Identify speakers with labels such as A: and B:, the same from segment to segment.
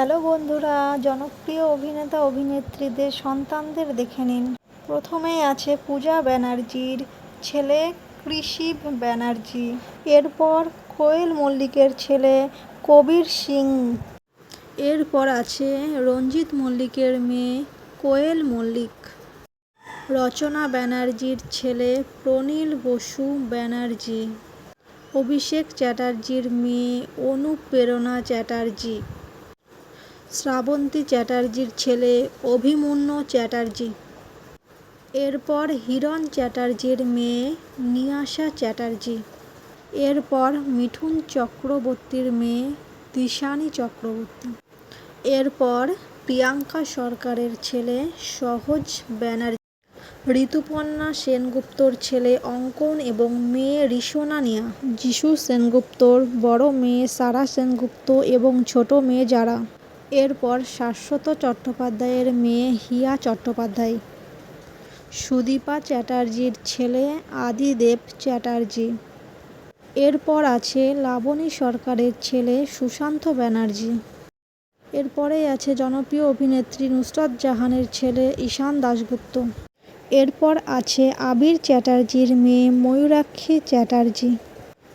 A: Hello বন্ধুরা, জনপ্রিয় অভিনেতা অভিনেত্রীদের সন্তানদের দেখে নিন। প্রথমেই আছে পূজা ব্যানার্জির ছেলে কৃষিব ব্যানার্জি, এরপর কোয়েল মল্লিকের ছেলে কবির সিং। এরপর আছে রঞ্জিত মল্লিকের মেয়ে কোয়েল মল্লিক। রচনা ব্যানার্জির ছেলে প্রনীল বসু ব্যানার্জি। অভিষেক চ্যাটার্জির মেয়ে অনুপ্রেরণা চ্যাটার্জি। শ্রাবন্তী চ্যাটার্জির ছেলে অভিমন্যু চ্যাটার্জি। এরপর হিরণ চ্যাটার্জির মেয়ে নিয়াশা চ্যাটার্জি। এরপর মিঠুন চক্রবর্তীর মেয়ে দিশানি চক্রবর্তী। এরপর প্রিয়াঙ্কা সরকারের ছেলে সহজ ব্যানার্জি। ঋতুপর্ণা সেনগুপ্তর ছেলে অঙ্কন এবং মেয়ে রিসোনা নিয়া। যিশু সেনগুপ্তর, বড় মেয়ে সারা সেনগুপ্ত এবং ছোট মেয়ে যারা। এরপর শাশ্বত চট্টোপাধ্যায়ের মেয়ে হিয়া চট্টোপাধ্যায়, সুদীপা চ্যাটার্জির ছেলে আদিদেব চ্যাটার্জি। এরপর আছে লাবণী সরকারের ছেলে সুশান্ত ব্যানার্জি। এরপরেই আছে জনপ্রিয় অভিনেত্রী নুসরাত জাহানের ছেলে ঈশান দাশগুপ্ত। এরপর আছে আবির চ্যাটার্জির মেয়ে ময়ূরাক্ষী চ্যাটার্জি।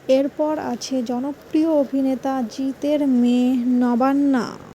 A: এরপর আছে জনপ্রিয় অভিনেতা জিতের মেয়ে নবান্না।